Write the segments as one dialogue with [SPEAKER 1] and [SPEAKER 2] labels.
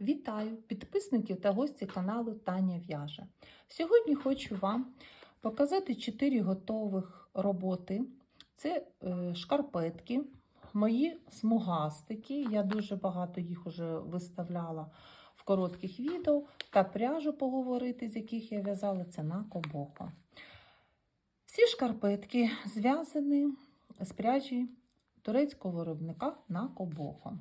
[SPEAKER 1] Вітаю підписників та гості каналу Таня В'яже. Сьогодні хочу вам показати 4 готових роботи. Це е, шкарпетки, мої смугастики. Я дуже багато їх вже виставляла в коротких відео та пряжу поговорити, з яких я в'язала це на кобоко. Всі шкарпетки зв'язані з пряжі турецького виробника на кобохо.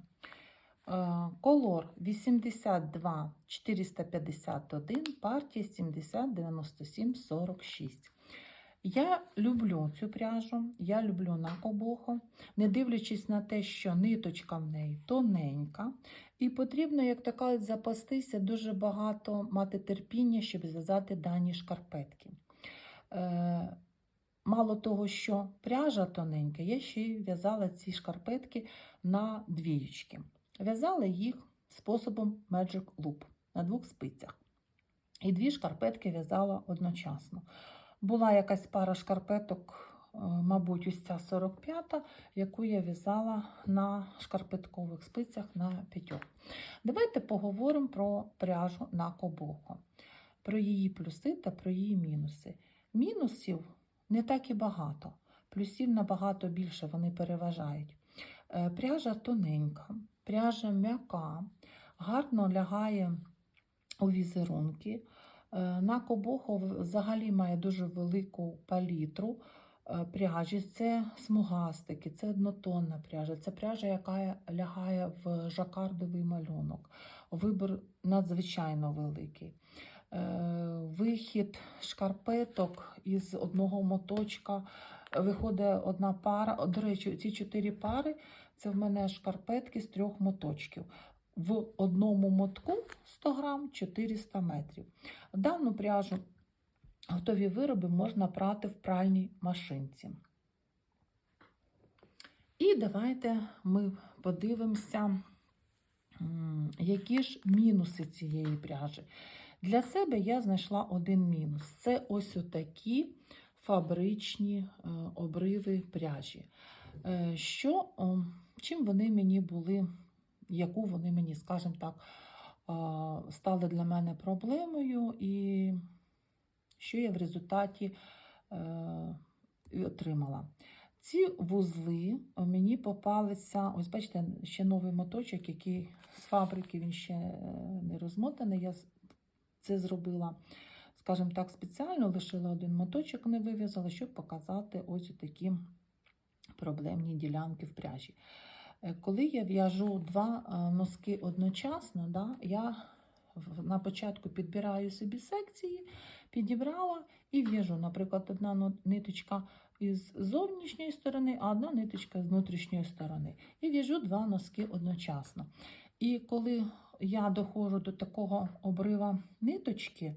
[SPEAKER 1] Е, Колор 82 451, партія 70 97 46. Я люблю цю пряжу, я люблю на кобохо, не дивлячись на те, що ниточка в неї тоненька, і потрібно, як то кажуть, запастися дуже багато мати терпіння, щоб зв'язати дані шкарпетки. Е, Мало того, що пряжа тоненька, я ще й в'язала ці шкарпетки на двіючки. В'язала їх способом Magic Loop на двох спицях. І дві шкарпетки в'язала одночасно. Була якась пара шкарпеток, е, мабуть, ось ця 45-та, яку я в'язала на шкарпеткових спицях на п'ятьох. Давайте поговоримо про пряжу на кобохо, про її плюси та про її мінуси. Мінусів не так і багато, плюсів набагато більше вони переважають. Е, Пряжа тоненька, пряжа м'яка, гарно лягає у візерунки. Е, На кобохо взагалі має дуже велику палітру е, пряжі. Це смугастики, це однотонна пряжа, це пряжа, яка лягає в жакардовий малюнок. Вибір надзвичайно великий. Е, Вихід шкарпеток із одного моточка виходить одна пара. До речі, ці чотири пари це в мене шкарпетки з трьох моточків. В одному мотку 100 грам 400 метрів. Дану пряжу готові вироби можна прати в пральній машинці. І давайте ми подивимося, які ж мінуси цієї пряжі. Для себе я знайшла один мінус. Це ось отакі фабричні е, обриви пряжі. Е, Що, чим вони мені були, яку вони мені, скажімо так, стали для мене проблемою, і що я в результаті е, отримала. Ці вузли мені попалися, ось бачите, ще новий моточок, який з фабрики він ще не розмотаний. Я це зробила, скажімо так, спеціально, лишила один моточок, не вив'язала, щоб показати ось такі проблемні ділянки в пряжі. Е, Коли я в'яжу два е, носки одночасно, да, я на початку підбираю собі секції, підібрала і в'яжу. Наприклад, одна ниточка із зовнішньої сторони, а одна ниточка з внутрішньої сторони. І в'яжу два носки одночасно. І коли я доходжу до такого обрива ниточки, е,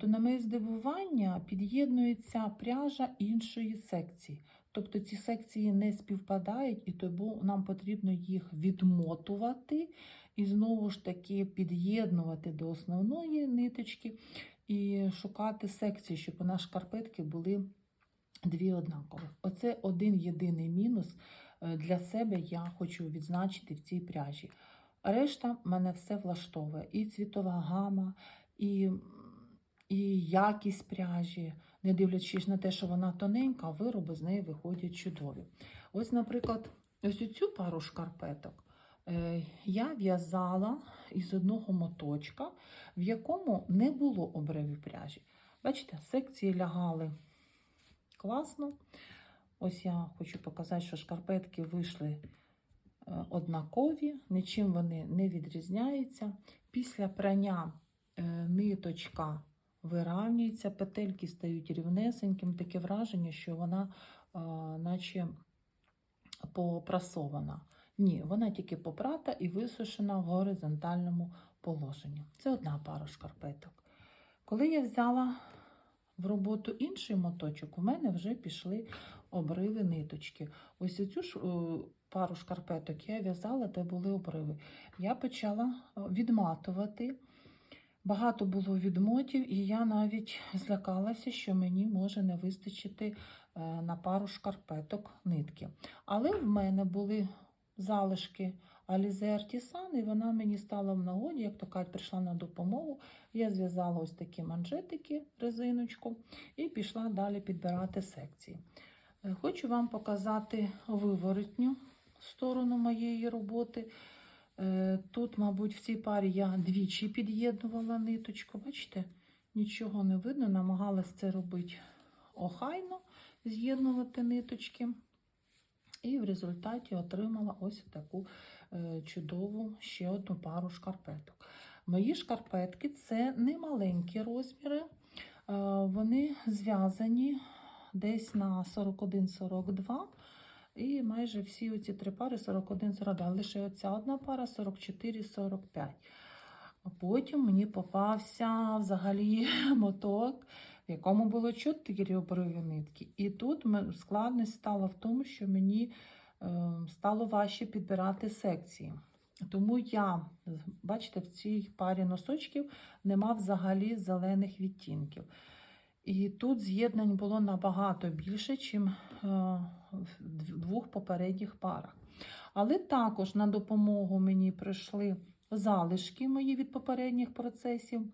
[SPEAKER 1] то на моє здивування під'єднується пряжа іншої секції. Тобто ці секції не співпадають, і тому нам потрібно їх відмотувати і знову ж таки під'єднувати до основної ниточки і шукати секції, щоб у нас шкарпетки були дві однакові. Оце один єдиний мінус е, для себе я хочу відзначити в цій пряжі. Решта мене все влаштовує. І цвітова гама, і, і якість пряжі, не дивлячись на те, що вона тоненька, вироби з неї виходять чудові. Ось, наприклад, ось цю пару шкарпеток е, я в'язала із одного моточка, в якому не було обривів пряжі. Бачите, секції лягали класно. Ось я хочу показати, що шкарпетки вийшли однакові, нічим вони не відрізняються. Після прання е, ниточка вирівнюється, петельки стають рівнесеньким, таке враження, що вона е, наче попрасована. Ні, вона тільки попрата і висушена в горизонтальному положенні. Це одна пара шкарпеток. Коли я взяла в роботу інший моточок, у мене вже пішли обриви ниточки. Ось цю е, пару шкарпеток я в'язала, де були обриви. Я почала е, відматувати. Багато було відмотів, і я навіть злякалася, що мені може не вистачити е, на пару шкарпеток нитки. Але в мене були залишки Alize Artisan, і вона мені стала в нагоді, як то кажуть, прийшла на допомогу. Я зв'язала ось такі манжетики, резиночку, і пішла далі підбирати секції. Е, Хочу вам показати виворотню сторону моєї роботи. Е, Тут, мабуть, в цій парі я двічі під'єднувала ниточку. Бачите, нічого не видно, намагалась це робити охайно, з'єднувати ниточки. І в результаті отримала ось таку е, чудову ще одну пару шкарпеток. Мої шкарпетки це не маленькі розміри, е, вони зв'язані десь на 41-42. І майже всі оці три пари 41-42. Лише оця одна пара 44-45. А потім мені попався взагалі моток, в якому було 4 обриві нитки. І тут складність стала в тому, що мені е, стало важче підбирати секції. Тому я, бачите, в цій парі носочків нема взагалі зелених відтінків. І тут з'єднань було набагато більше, ніж в двох попередніх парах. Але також на допомогу мені прийшли залишки мої від попередніх процесів.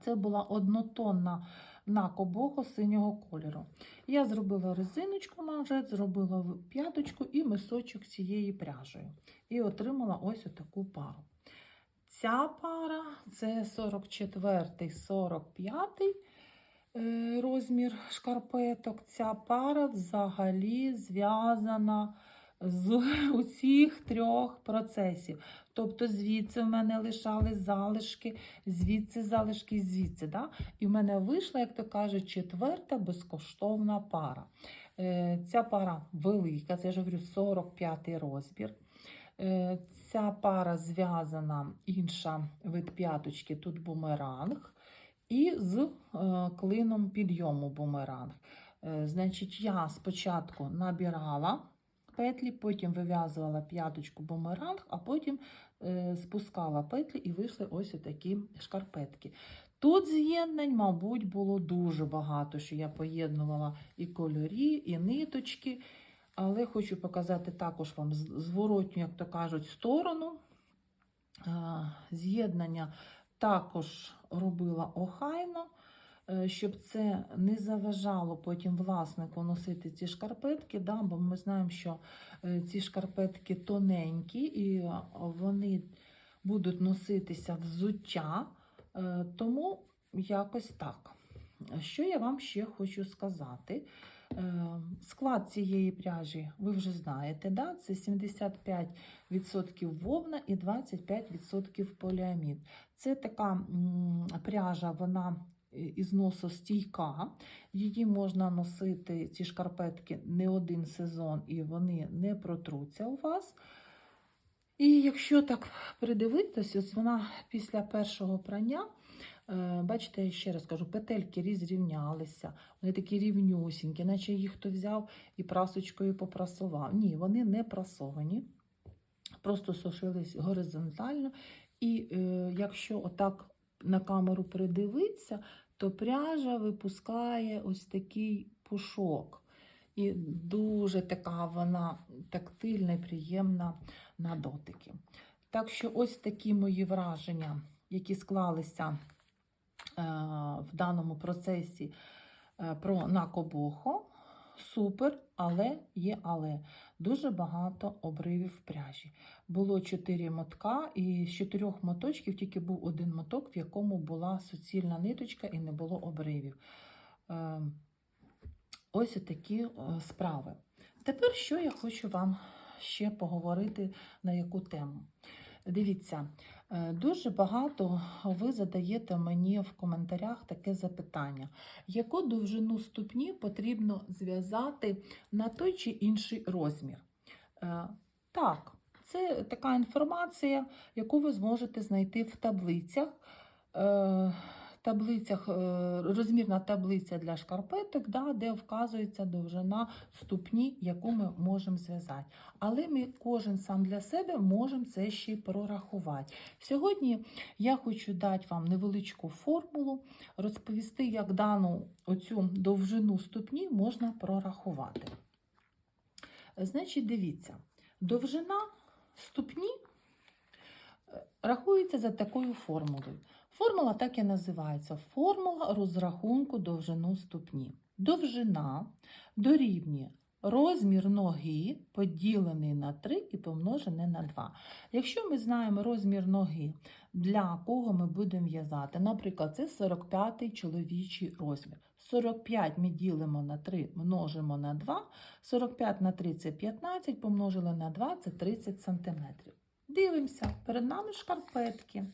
[SPEAKER 1] Це була однотонна накобого синього кольору. Я зробила резиночку манжет, зробила п'яточку і мисочок цієї пряжею. І отримала ось таку пару. Ця пара це 44-45 е, розмір шкарпеток. Ця пара взагалі зв'язана з усіх трьох процесів. Тобто звідси в мене лишались залишки, звідси залишки, звідси. Да? І в мене вийшла, як то кажуть, четверта безкоштовна пара. Е, Ця пара велика, це я ж говорю 45 розмір. Е, Ця пара зв'язана інша вид п'яточки, тут бумеранг, і з е, клином підйому бумеранг. Е, Значить, я спочатку набирала петлі, потім вив'язувала п'яточку бумеранг, а потім е, спускала петлі і вийшли ось такі шкарпетки. Тут з'єднань, мабуть, було дуже багато, що я поєднувала і кольорі, і ниточки. Але хочу показати також вам зворотню, як то кажуть, сторону. З'єднання також робила охайно, е, щоб це не заважало потім власнику носити ці шкарпетки. Да? Бо ми знаємо, що е, ці шкарпетки тоненькі і е, вони будуть носитися взуття. Тому якось так. Що я вам ще хочу сказати? Е, Склад цієї пряжі ви вже знаєте, да? це 75% вовна і 25% поліамід. Це така пряжа, вона е, ізносостійка. Її можна носити, ці шкарпетки, не один сезон, і вони не протруться у вас. І якщо так придивитись, ось вона після першого прання, бачите, я ще раз кажу, петельки розрівнялися, вони такі рівнюсінькі, наче їх хто взяв і прасочкою попрасував. Ні, вони не прасовані, просто сушились горизонтально. І е, якщо отак на камеру придивитися, то пряжа випускає ось такий пушок. І дуже така вона тактильна і приємна на дотики. Так що ось такі мої враження, які склалися е, в даному процесі е, про накобохо. Супер, але є але. Дуже багато обривів в пряжі. Було 4 мотка, і з чотирьох моточків тільки був один моток, в якому була суцільна ниточка і не було обривів. Е, Ось такі е, справи. Тепер що я хочу вам ще поговорити на яку тему. Дивіться, е, дуже багато ви задаєте мені в коментарях таке запитання: яку довжину ступні потрібно зв'язати на той чи інший розмір? Е, Так, це така інформація, яку ви зможете знайти в таблицях. Таблицях, е, розмірна таблиця для шкарпеток, да, де вказується довжина ступні, яку ми можемо зв'язати. Але ми кожен сам для себе можемо це ще й прорахувати. Сьогодні я хочу дати вам невеличку формулу, розповісти, як дану оцю довжину ступні можна прорахувати. Значить, дивіться, довжина ступні е, рахуються за такою формулою. Формула так і називається формула розрахунку довжину ступні. Довжина дорівнює розмір ноги поділений на 3 і помножений на 2. Якщо ми знаємо розмір ноги, для кого ми будемо в'язати, наприклад, це 45-й чоловічий розмір. 45 ми ділимо на 3, множимо на 2, 45 на 3 це 15, помножили на 2 це 30 см. Дивимося, перед нами шкарпетки.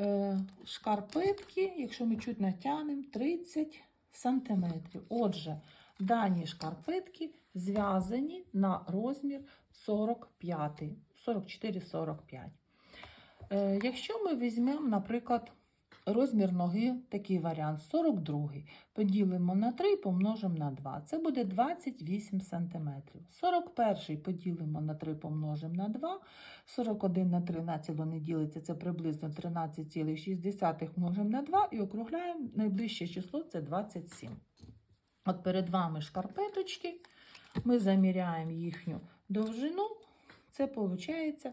[SPEAKER 1] Е, шкарпетки, якщо ми чуть натягнемо, 30 см. Отже, дані шкарпетки зв'язані на розмір 45, 44-45. Е, якщо ми візьмемо, наприклад, розмір ноги, такий варіант 42, поділимо на 3 і помножимо на 2, це буде 28 см. 41 поділимо на 3 помножимо на 2, 41 на 3 націло не ділиться, це приблизно 13,6 множимо на 2 і округляємо. Найближче число це 27. От перед вами шкарпеточки, ми заміряємо їхню довжину, це виходить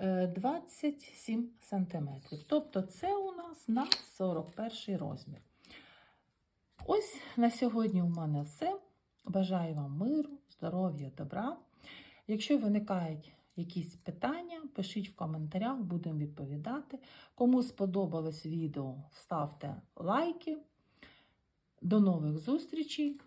[SPEAKER 1] 27 см. Тобто це у нас на 41 розмір. Ось на сьогодні у мене все. Бажаю вам миру, здоров'я, добра. Якщо виникають якісь питання, пишіть в коментарях, будемо відповідати. Кому сподобалось відео, ставте лайки. До нових зустрічей!